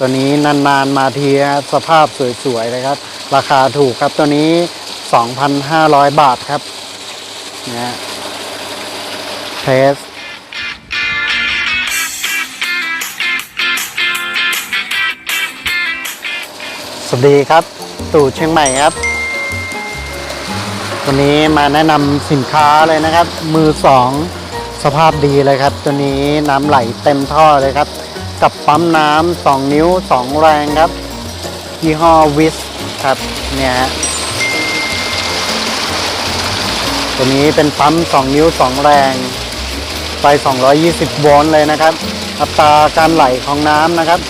ตัวนี้นานๆมาทีสภาพสวยๆเลยครับ ราคาถูกครับตัวนี้ 2,500 บาทครับนะเทสสวัสดีครับ ตู่เชียงใหม่ครับวันนี้มาแนะนำสินค้าเลยนะครับ มือสองสภาพดีเลยครับ ตัวนี้น้ำไหลเต็มท่อเลยครับ กับปั๊มน้ำสองนิ้วสองแรงครับยี่ห้อวิสครับเนี่ยฮะตัวนี้เป็นปั๊ม2นิ้ว 2 แรงไฟ220 โวลต์เลยนะครับ อัตราการไหลของน้ำนะครับ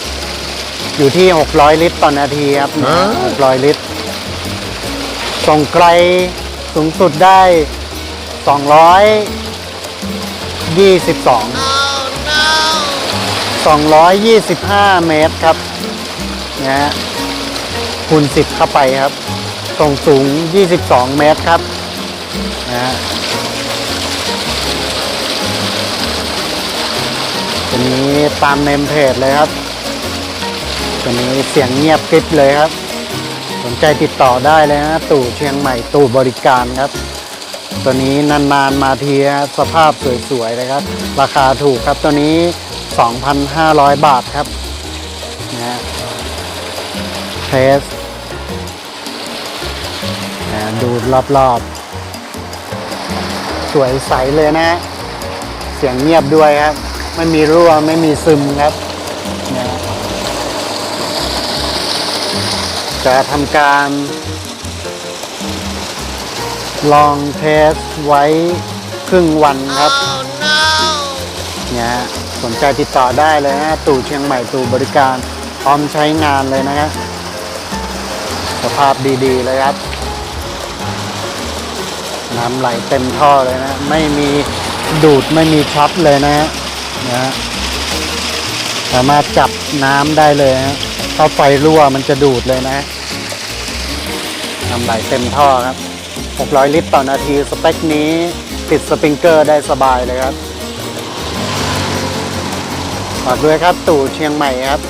อยู่ที่ 600 ลิตรต่อนาทีครับ 600 ลิตร ส่งไกลสูงสุดได้ 222 225 เมตรครับนะฮะคูณ10 เข้าไปครับส่งสูง 22 เมตรครับนะฮะตัวนี้ตามเนมเพจเลยครับตัวนี้เสียงเงียบกริบเลยครับ สนใจติดต่อได้เลยนะตู่เชียงใหม่ตู่บริการครับ ตัวนี้นานๆมาทีฮะสภาพสวยๆเลยครับ ราคาถูกครับตัวนี้ 2,500 บาทครับนะฮะเทสนะดูรอบๆ สวยใสเลยนะฮะเสียงเงียบด้วยครับ ไม่มีรั่วไม่มีซึมครับนะฮะจะทำการลองเทสไว้ครึ่งวันครับเนี่ยฮะ สนใจติดต่อได้เลยนะตู่เชียงใหม่ตู่บริการพร้อมใช้งานเลยนะฮะสภาพดีๆเลยครับ น้ำไหลเต็มท่อเลยนะ ไม่มีดูดไม่มีช็อตเลยนะฮะนะฮะสามารถจับน้ำได้เลยนะถ้าไฟรั่วมันจะดูดเลยนะ น้ำไหลเต็มท่อครับ 600 ลิตรต่อนาทีสเปคนี้ติดสปริงเกอร์ได้สบายเลยครับ ฝากด้วยครับตู่เชียงใหม่ครับ